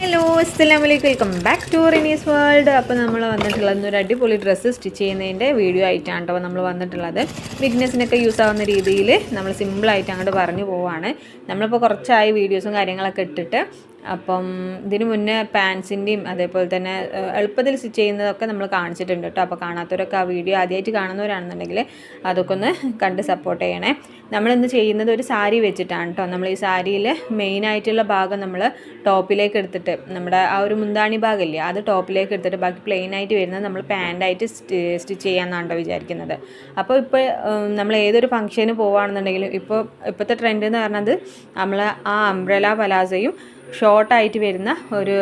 Hello അസ്സലാമു അലൈക്കും welcome back to Rini's world അപ്പോൾ നമ്മൾ വന്നിട്ടുള്ളത് ഒരു അടിപൊളി ഡ്രസ്സ് സ്റ്റിച്ച് ചെയ്യുന്നതിന്റെ വീഡിയോ ആയിട്ടാണ് കേട്ടോ നമ്മൾ വന്നിട്ടുള്ളത്. ബിഗ്നസിനൊക്കെ യൂസ് ആവുന്ന രീതിയിൽ നമ്മൾ സിമ്പിളായിട്ട് അങ്ങോട്ട് പറഞ്ഞു പോവാണ്. നമ്മളിപ്പോൾ കുറച്ചായി വീഡിയോസും കാര്യങ്ങളൊക്കെ ഇട്ടിട്ട് അപ്പം ഇതിന് മുന്നേ പാൻസിന്റെയും അതേപോലെ തന്നെ എളുപ്പത്തിൽ സ്റ്റിച്ച് ചെയ്യുന്നതൊക്കെ നമ്മൾ കാണിച്ചിട്ടുണ്ട് കേട്ടോ അപ്പോൾ കാണാത്തവരൊക്കെ ആ വീഡിയോ ആദ്യമായിട്ട് കാണുന്നവരാണെന്നുണ്ടെങ്കിൽ അതൊക്കെ ഒന്ന് കണ്ട് സപ്പോർട്ട് ചെയ്യണേ. നമ്മളിന്ന് ചെയ്യുന്നത് ഒരു സാരി വെച്ചിട്ടാണ് കേട്ടോ നമ്മൾ ഈ സാരിയിൽ മെയിനായിട്ടുള്ള ഭാഗം നമ്മൾ ടോപ്പിലേക്ക് എടുത്തിട്ട് നമ്മുടെ ആ ഒരു മുന്താണി ഭാഗമില്ലേ അത് ടോപ്പിലേക്ക് എടുത്തിട്ട് ബാക്കി പ്ലെയിനായിട്ട് വരുന്നത് നമ്മൾ പാന്റായിട്ട് സ്റ്റിച്ച് ചെയ്യാമെന്നാണ് കേട്ടോ വിചാരിക്കുന്നത്. അപ്പോൾ ഇപ്പോൾ നമ്മൾ ഏതൊരു ഫംഗ്ഷന് പോവുകയാണെന്നുണ്ടെങ്കിലും ഇപ്പോൾ ഇപ്പോഴത്തെ ട്രെൻഡ് എന്ന് പറഞ്ഞത് നമ്മൾ ആ അംബ്രല പലാസയും ഷോർട്ടായിട്ട് വരുന്ന ഒരു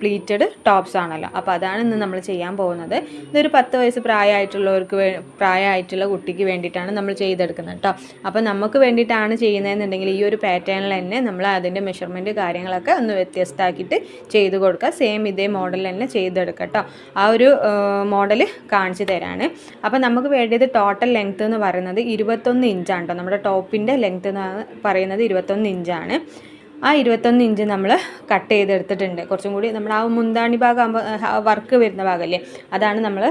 പ്ലീറ്റഡ് ടോപ്സ് ആണല്ലോ. അപ്പോൾ അതാണ് ഇന്ന് നമ്മൾ ചെയ്യാൻ പോകുന്നത്. ഇതൊരു പത്ത് വയസ്സ് പ്രായമായിട്ടുള്ളവർക്ക് വേ പ്രായമായിട്ടുള്ള കുട്ടിക്ക് വേണ്ടിയിട്ടാണ് നമ്മൾ ചെയ്തെടുക്കുന്നത് കേട്ടോ. അപ്പോൾ നമുക്ക് വേണ്ടിയിട്ടാണ് ചെയ്യുന്നതെന്നുണ്ടെങ്കിൽ ഈ ഒരു പാറ്റേണിൽ തന്നെ നമ്മൾ അതിന്റെ മെഷർമെന്റ് കാര്യങ്ങളൊക്കെ ഒന്ന് വ്യത്യസ്തമാക്കിയിട്ട് ചെയ്ത് കൊടുക്കുക. സെയിം ഇതേ മോഡൽ തന്നെ ചെയ്തെടുക്കുക കേട്ടോ. ആ ഒരു മോഡൽ കാണിച്ചു തരാണ്. അപ്പോൾ നമുക്ക് വേണ്ടത് ടോട്ടൽ ലെങ്ത്ത് എന്ന് പറയുന്നത് ഇരുപത്തൊന്ന് ഇഞ്ചാണ് കേട്ടോ. നമ്മുടെ ടോപ്പിന്റെ ലെങ്ത്ത് എന്ന് പറയുന്നത് ഇരുപത്തൊന്ന് ഇഞ്ചാണ് ആ ഇരുപത്തൊന്ന് ഇഞ്ച് നമ്മൾ കട്ട് ചെയ്തെടുത്തിട്ടുണ്ട്. കുറച്ചും കൂടി നമ്മൾ ആ മുന്താണി ഭാഗം വർക്ക് വരുന്ന ഭാഗമല്ലേ അതാണ് നമ്മൾ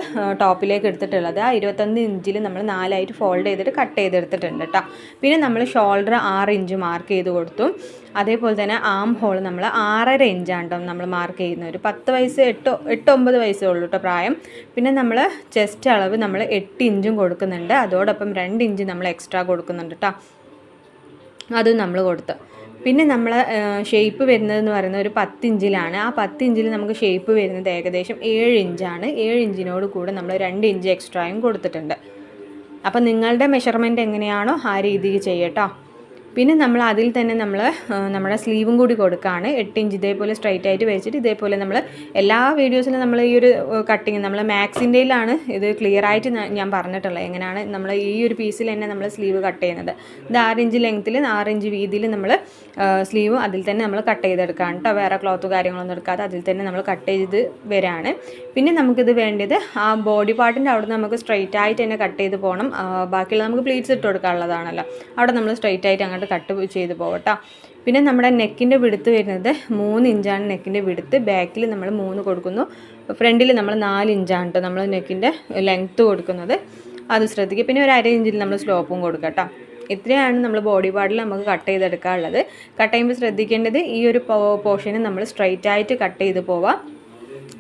ടോപ്പിലേക്ക് എടുത്തിട്ടുള്ളത്. ആ ഇരുപത്തൊന്ന് ഇഞ്ചിൽ നമ്മൾ നാലായിട്ട് ഫോൾഡ് ചെയ്തിട്ട് കട്ട് ചെയ്തെടുത്തിട്ടുണ്ട് കേട്ടോ പിന്നെ നമ്മൾ ഷോൾഡർ ആറ് ഇഞ്ച് മാർക്ക് ചെയ്ത് കൊടുത്തു. അതേപോലെ തന്നെ ആം ഹോൾ നമ്മൾ ആറര ഇഞ്ചാണ് കേട്ടോ നമ്മൾ മാർക്ക് ചെയ്യുന്നത്. ഒരു പത്ത് വയസ്സ് എട്ട് എട്ട് ഒമ്പത് വയസ്സേ ഉള്ളൂ കേട്ടോ പ്രായം. പിന്നെ നമ്മൾ ചെസ്റ്റ് അളവ് നമ്മൾ എട്ട് ഇഞ്ചും കൊടുക്കുന്നുണ്ട്. അതോടൊപ്പം രണ്ട് ഇഞ്ച് നമ്മൾ എക്സ്ട്രാ കൊടുക്കുന്നുണ്ട് കേട്ടോ അതും നമ്മൾ കൊടുത്തു. പിന്നെ നമ്മൾ ഷേപ്പ് വരുന്നതെന്ന് പറയുന്നത് ഒരു പത്തിഞ്ചിലാണ്. ആ പത്തിഞ്ചിൽ നമുക്ക് ഷേപ്പ് വരുന്നത് ഏകദേശം ഏഴ് ഇഞ്ചാണ് ഏഴ് ഇഞ്ചിനോട് കൂടെ നമ്മൾ രണ്ട് ഇഞ്ച് എക്സ്ട്രായും കൊടുത്തിട്ടുണ്ട്. അപ്പോൾ നിങ്ങളുടെ മെഷർമെന്റ് എങ്ങനെയാണോ ആ രീതിയിൽ ചെയ്യട്ടോ പിന്നെ നമ്മൾ അതിൽ തന്നെ നമ്മൾ നമ്മുടെ സ്ലീവും കൂടി കൊടുക്കുകയാണ്. എട്ട് ഇഞ്ച് ഇതേപോലെ സ്ട്രൈറ്റ് ആയിട്ട് വെച്ചിട്ട് ഇതേപോലെ നമ്മൾ എല്ലാ വീഡിയോസിലും നമ്മൾ ഈ ഒരു കട്ടിങ് നമ്മൾ മാക്സിന്റെയിലാണ് ഇത് ക്ലിയർ ആയിട്ട് ഞാൻ- പറഞ്ഞിട്ടുള്ളത്. എങ്ങനെയാണ് നമ്മൾ ഈ ഒരു പീസിൽ തന്നെ നമ്മൾ സ്ലീവ് കട്ട് ചെയ്യുന്നത്. ഇത് ആറ് ഇഞ്ച് ലെങ്ത്തിൽ ആറ് ഇഞ്ച് വീതിയിൽ നമ്മൾ സ്ലീവ് അതിൽ തന്നെ നമ്മൾ കട്ട് ചെയ്തെടുക്കുകയാണ് കേട്ടോ. വേറെ ക്ലോത്ത് കാര്യങ്ങളൊന്നും എടുക്കാതെ അതിൽ തന്നെ നമ്മൾ കട്ട് ചെയ്ത് വരാണ്. പിന്നെ നമുക്കിത് വേണ്ടത് ആ ബോഡി പാർട്ടിന്റെ അവിടെ നമുക്ക് സ്ട്രൈറ്റ് ആയിട്ട് തന്നെ കട്ട് ചെയ്ത് പോകണം. ബാക്കിയുള്ള നമുക്ക് പ്ലീറ്റ്സ് ഇട്ട് കൊടുക്കാനുള്ളതാണല്ലോ. അവിടെ നമ്മൾ സ്ട്രൈറ്റ് ആയിട്ട് അങ്ങോട്ട് കട്ട് ചെയ്ത് പോകട്ടോ പിന്നെ നമ്മുടെ നെക്കിന്റെ വിടുത്ത് വരുന്നത് മൂന്ന് ഇഞ്ചാണ് നെക്കിന്റെ വിടുത്ത്. ബാക്കിൽ നമ്മൾ മൂന്ന് കൊടുക്കുന്നു. ഫ്രണ്ടിൽ നമ്മൾ നാല് ഇഞ്ചാണ് കേട്ടോ നമ്മൾ നെക്കിന്റെ ലെങ്ത്ത് കൊടുക്കുന്നത്. അത് ശ്രദ്ധിക്കുക പിന്നെ ഒരു അര ഇഞ്ചിൽ നമ്മൾ സ്ലോപ്പും കൊടുക്കുക ഇത്രയാണ് നമ്മൾ ബോഡി പാർട്ടിൽ നമുക്ക് കട്ട് ചെയ്തെടുക്കാനുള്ളത്. കട്ട് ചെയ്യുമ്പോൾ ശ്രദ്ധിക്കേണ്ടത് ഈ ഒരു പോർഷന് നമ്മൾ സ്ട്രൈറ്റ് ആയിട്ട് കട്ട് ചെയ്ത് പോവാം.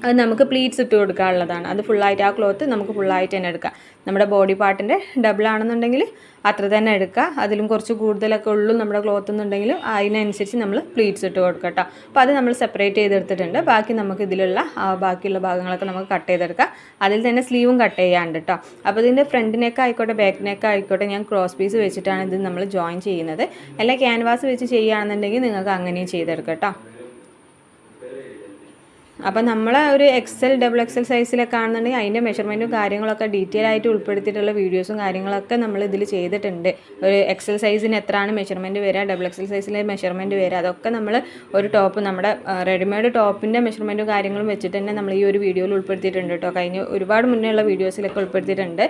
അത് നമുക്ക് പ്ലീറ്റ്സ് ഇട്ട് കൊടുക്കാനുള്ളതാണ്. അത് ഫുള്ളായിട്ട് ആ ക്ലോത്ത് നമുക്ക് ഫുള്ളായിട്ട് തന്നെ എടുക്കാം. നമ്മുടെ ബോഡി പാർട്ടിന്റെ ഡബിൾ ആണെന്നുണ്ടെങ്കിൽ അത്ര തന്നെ എടുക്കുക. അതിലും കുറച്ച് കൂടുതലൊക്കെ ഉള്ളൂ നമ്മുടെ ക്ലോത്ത് എന്നുണ്ടെങ്കിൽ അതിനനുസരിച്ച് നമ്മൾ പ്ലീറ്റ്സ് ഇട്ട് കൊടുക്കുക കേട്ടോ അപ്പോൾ അത് നമ്മൾ സെപ്പറേറ്റ് ചെയ്തെടുത്തിട്ടുണ്ട്. ബാക്കി നമുക്ക് ഇതിലുള്ള ബാക്കിയുള്ള ഭാഗങ്ങളൊക്കെ നമുക്ക് കട്ട് ചെയ്തെടുക്കാം. അതിൽ തന്നെ സ്ലീവും കട്ട് ചെയ്യാണ്ട് കേട്ടോ അപ്പോൾ ഇതിന്റെ ഫ്രണ്ട് നെക്ക് ആയിക്കോട്ടെ ബാക്ക് നെക്ക് ആയിക്കോട്ടെ ഞാൻ ക്രോസ് പീസ് വെച്ചിട്ടാണ് ഇത് നമ്മൾ ജോയിൻ ചെയ്യുന്നത്. അല്ല ക്യാൻവാസ് വെച്ച് ചെയ്യുകയാണെന്നുണ്ടെങ്കിൽ നിങ്ങൾക്ക് അങ്ങനെയും ചെയ്തെടുക്കാം കേട്ടോ അപ്പോൾ നമ്മൾ ഒരു എക്സൽ ഡബിൾ എക്സൽ സൈസിലൊക്കെ ആണെന്നുണ്ടെങ്കിൽ അതിന്റെ മെഷർമെന്റും കാര്യങ്ങളൊക്കെ ഡീറ്റെയിൽ ആയിട്ട് ഉൾപ്പെടുത്തിയിട്ടുള്ള വീഡിയോസും കാര്യങ്ങളൊക്കെ നമ്മൾ ഇതിൽ ചെയ്തിട്ടുണ്ട്. ഒരു എക്സൽ സൈസിന് എത്രയാണ് മെഷർമെന്റ് വരിക ഡബിൾ എക്സൽ സൈസിലെ മെഷർമെന്റ് വരിക അതൊക്കെ നമ്മൾ ഒരു ടോപ്പ് നമ്മുടെ റെഡിമെയ്ഡ് ടോപ്പിന്റെ മെഷർമെന്റും കാര്യങ്ങളും വെച്ചിട്ട് തന്നെ നമ്മൾ ഈ ഒരു വീഡിയോയിൽ ഉൾപ്പെടുത്തിയിട്ടുണ്ട് കേട്ടോ കഴിഞ്ഞ ഒരുപാട് മുന്നേ ഉള്ള വീഡിയോസിലൊക്കെ ഉൾപ്പെടുത്തിയിട്ടുണ്ട്.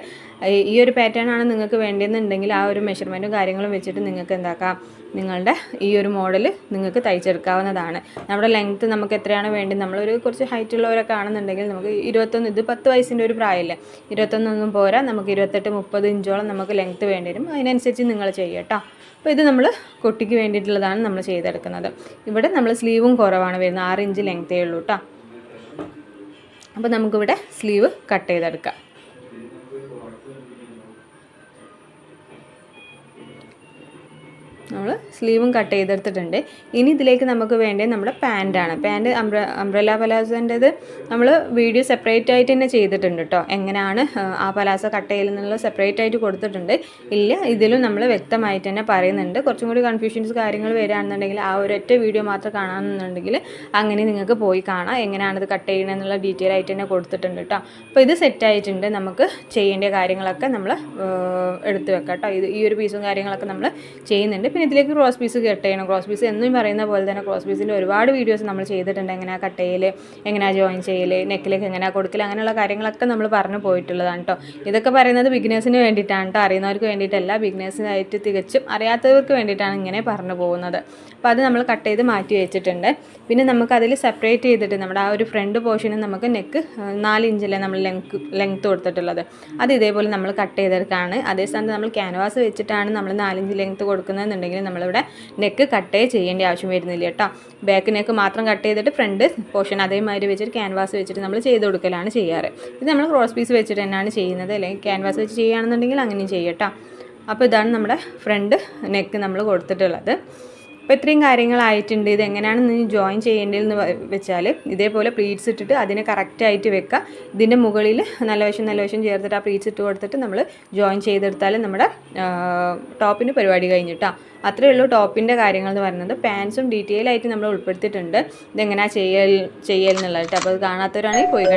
ഈ ഒരു പാറ്റേൺ ആണ് നിങ്ങൾക്ക് വേണ്ടതെന്നുണ്ടെങ്കിൽ ആ ഒരു മെഷർമെന്റും കാര്യങ്ങളും വെച്ചിട്ട് നിങ്ങൾക്ക് എന്താക്കാം? നിങ്ങളുടെ ഈ ഒരു മോഡൽ നിങ്ങൾക്ക് തയ്ച്ചെടുക്കാവുന്നതാണ്. നമ്മുടെ ലെങ്ത്ത് നമുക്ക് എത്രയാണ് വേണ്ടത് നമ്മളൊരു കുറച്ച് ഹൈറ്റ് ഉള്ളവരൊക്കെ ആണെന്നുണ്ടെങ്കിൽ നമുക്ക് ഇരുപത്തൊന്ന് ഇത് പത്ത് വയസ്സിന്റെ ഒരു പ്രായമല്ലേ? ഇരുപത്തൊന്നൊന്നും പോരാ നമുക്ക് ഇരുപത്തെട്ട് മുപ്പത് ഇഞ്ചോളം നമുക്ക് ലെങ്ത്ത് വേണ്ടി വരും. അതിനനുസരിച്ച് നിങ്ങൾ ചെയ്യട്ടോ അപ്പോൾ ഇത് നമ്മൾ കുട്ടിക്ക് വേണ്ടിയിട്ടുള്ളതാണ് നമ്മൾ ചെയ്തെടുക്കുന്നത്. ഇവിടെ നമ്മൾ സ്ലീവും കുറവാണ് വരുന്നത്. ആറ് ഇഞ്ച് ലെങ്ത്തേ ഉള്ളൂ കേട്ടോ അപ്പോൾ നമുക്കിവിടെ സ്ലീവ് കട്ട് ചെയ്തെടുക്കാം. നമ്മൾ സ്ലീവും കട്ട് ചെയ്തെടുത്തിട്ടുണ്ട്. ഇനി ഇതിലേക്ക് നമുക്ക് വേണ്ടത് നമ്മുടെ പാന്റാണ് പാന്റ് അംബ്ര അംബ്രല പലാസോന്റെത് നമ്മൾ വീഡിയോ സെപ്പറേറ്റ് ആയിട്ട് തന്നെ ചെയ്തിട്ടുണ്ട് കേട്ടോ എങ്ങനെയാണ് ആ, പലാസ കട്ട് ചെയ്യുന്നത് സെപ്പറേറ്റ് ആയിട്ട് കൊടുത്തിട്ടുണ്ട്. ഇല്ല ഇതിലും നമ്മൾ വ്യക്തമായിട്ട് തന്നെ പറയുന്നുണ്ട്. കുറച്ചും കൂടി കൺഫ്യൂഷൻസ് കാര്യങ്ങൾ വരികയാണെന്നുണ്ടെങ്കിൽ ആ ഒരൊറ്റ വീഡിയോ മാത്രം കാണാമെന്നുണ്ടെങ്കിൽ അങ്ങനെ നിങ്ങൾക്ക് പോയി കാണാം. എങ്ങനെയാണ് ഇത് കട്ട് ചെയ്യണമെന്നുള്ള ഡീറ്റെയിൽ ആയിട്ട് തന്നെ കൊടുത്തിട്ടുണ്ട് കേട്ടോ അപ്പോൾ ഇത് സെറ്റ് ആയിട്ടുണ്ട്. നമുക്ക് ചെയ്യേണ്ട കാര്യങ്ങളൊക്കെ നമ്മൾ എടുത്തു വെക്കാം കേട്ടോ ഇത് ഈ ഒരു പീസും കാര്യങ്ങളൊക്കെ നമ്മൾ ചെയ്യുന്നുണ്ട്. പിന്നെ ഇതിലേക്ക് ക്രോസ് പീസ് കട്ട് ചെയ്യണം. ക്രോസ് പീസ് എന്നും പറയുന്ന പോലെ തന്നെ ക്രോസ് പീസിന്റെ ഒരുപാട് വീഡിയോസ് നമ്മൾ ചെയ്തിട്ടുണ്ട്. എങ്ങനെയാണ് കട്ട് ചെയ്യൽ എങ്ങനെയാണ് ജോയിൻ ചെയ്യൽ നെക്കിലേക്ക് എങ്ങനെയാണ് കൊടുക്കൽ അങ്ങനെയുള്ള കാര്യങ്ങളൊക്കെ നമ്മൾ പറഞ്ഞു പോയിട്ടുള്ളതാണ് കേട്ടോ ഇതൊക്കെ പറയുന്നത് ബിഗിനേഴ്സിന് വേണ്ടിയിട്ടാണ് കേട്ടോ അറിയുന്നവർക്ക് വേണ്ടിയിട്ടല്ല. ബിഗിനേഴ്സിനായിട്ട് തികച്ചും അറിയാത്തവർക്ക് വേണ്ടിയിട്ടാണ് ഇങ്ങനെ പറഞ്ഞു പോകുന്നത്. അപ്പോൾ അത് നമ്മൾ കട്ട് ചെയ്ത് മാറ്റി വെച്ചിട്ടുണ്ട്. പിന്നെ നമുക്കതിൽ സെപ്പറേറ്റ് ചെയ്തിട്ട് നമ്മുടെ ആ ഒരു ഫ്രണ്ട് പോർഷന് നമുക്ക് നെക്ക് നാല് ഇഞ്ചിലെ നമ്മൾ ലെങ്ത് ലെങ്ത്ത് കൊടുത്തിട്ടുള്ളത്. അത് ഇതേപോലെ നമ്മൾ കട്ട് ചെയ്തെടുക്കുകയാണ് അതേ നമ്മൾ ക്യാൻവാസ് വെച്ചിട്ടാണ് നമ്മൾ നാലിഞ്ച് ലെങ്ത്ത് കൊടുക്കുന്നതെന്നുണ്ടെങ്കിൽ നമ്മളിവിടെ നെക്ക് കട്ടേ ചെയ്യേണ്ട ആവശ്യം വരുന്നില്ല കേട്ടോ. ബാക്ക് നെക്ക് മാത്രം കട്ട് ചെയ്തിട്ട് ഫ്രണ്ട് പോർഷൻ അതേമാതിരി വെച്ചിട്ട് ക്യാൻവാസ് വെച്ചിട്ട് നമ്മൾ ചെയ്ത് കൊടുക്കലാണ് ചെയ്യാറ്. ഇത് നമ്മൾ ക്രോസ് പീസ് വെച്ചിട്ട് തന്നെയാണ് ചെയ്യുന്നത്. അല്ലെങ്കിൽ ക്യാൻവാസ് വെച്ച് ചെയ്യുകയാണെന്നുണ്ടെങ്കിൽ അങ്ങനെയും ചെയ്യട്ടോ അപ്പോൾ ഇതാണ് നമ്മുടെ ഫ്രണ്ട് നെക്ക് നമ്മൾ കൊടുത്തിട്ടുള്ളത്. അപ്പോൾ ഇത്രയും കാര്യങ്ങളായിട്ടുണ്ട്. ഇത് എങ്ങനെയാണ് നീ ജോയിൻ ചെയ്യേണ്ടതെന്ന് വെച്ചാൽ ഇതേപോലെ പ്ലീറ്റ്സ് ഇട്ടിട്ട് അതിനെ കറക്റ്റായിട്ട് വെക്കുക ഇതിന്റെ മുകളിൽ നല്ല വശം നല്ല വശം ചേർത്തിട്ട് ആ പ്ലീറ്റ്സ് ഇട്ട് കൊടുത്തിട്ട് നമ്മൾ ജോയിൻ ചെയ്തെടുത്താൽ നമ്മുടെ ടോപ്പിന്റെ പരിപാടി കഴിഞ്ഞിട്ടാ. അത്രയേ ഉള്ളൂ ടോപ്പിന്റെ കാര്യങ്ങൾ എന്ന് പറയുന്നത്. പാൻസും ഡീറ്റെയിൽ ആയിട്ട് നമ്മൾ ഉൾപ്പെടുത്തിയിട്ടുണ്ട്. ഇതെങ്ങനെയാണ് ചെയ്യൽ ചെയ്യൽ എന്നുള്ളത് അപ്പോൾ അത് കാണാത്തവരാണെങ്കിൽ പോയി